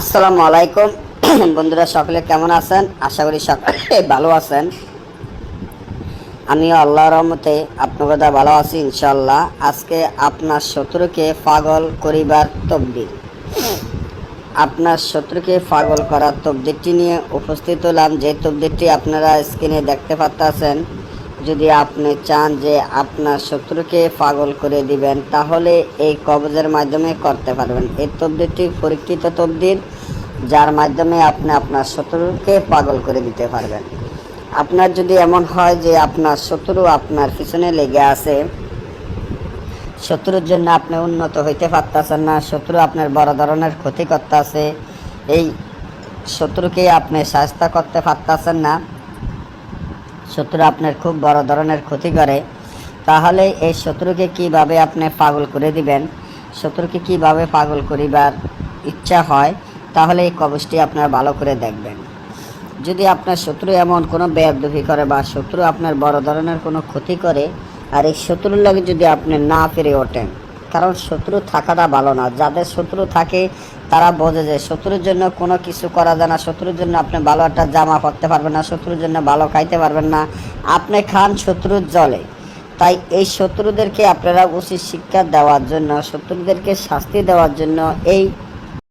আসসালামু আলাইকুম। বন্ধুরা, সকলে কেমন আছেন? আশা করি সকলে ভালো আছেন। আমি আল্লাহর রহমতে আপনাদের ভালো আছি ইনশাল্লাহ আজকে আপনার শত্রুকে পাগল করিবার তকদির। আপনার শত্রুকে পাগল করার তকদিরটি নিয়ে উপস্থিত হলাম। যে তকদিরটি আপনারা স্ক্রিনে দেখতে পাচ্ছেন যদি আপনি চান যে আপনার শত্রুকে পাগল করে দিবেন, তাহলে এই কবজের মাধ্যমে করতে পারবেন। এই তবদিরটি পরীক্ষিত তবদির যার মাধ্যমে আপনি আপনার শত্রুকে পাগল করে দিতে পারবেন। আপনার যদি এমন হয় যে আপনার শত্রু আপনার পিছনে লেগে আছে, শত্রুর জন্য আপনি উন্নত হইতে পারতেছেন না, শত্রু আপনার বড় ধরনের ক্ষতি করতেছে, এই শত্রুকে আপনি সাহায্য করতে পারতেছেন না শত্রু আপনার খুব বড় ধরনের ক্ষতি করে, তাহলে এই শত্রুকে কীভাবে আপনি পাগল করে দিবেন? শত্রুকে কীভাবে পাগল করিবার ইচ্ছা হয়, তাহলে এই কবচটি আপনার ভালো করে দেখবেন। যদি আপনার শত্রু এমন কোনো বেয়াদবি করে বা শত্রু আপনার বড় ধরনের কোনো ক্ষতি করে, আর এই শত্রুর লাগে যদি আপনি না ফিরে ওঠেন কারণ শত্রু থাকাটা ভালো না। যাদের শত্রু থাকে, তারা বোঝে যে শত্রুর জন্য কোনো কিছু করা যায় না। শত্রুর জন্য আপনি ভালো একটা জামা পরতে পারবেন না, শত্রুর জন্য ভালো খাইতে পারবেন না। আপনি খান শত্রুর জলে। তাই এই শত্রুদেরকে আপনারা উচিত শিক্ষা দেওয়ার জন্য, শত্রুদেরকে শাস্তি দেওয়ার জন্য এই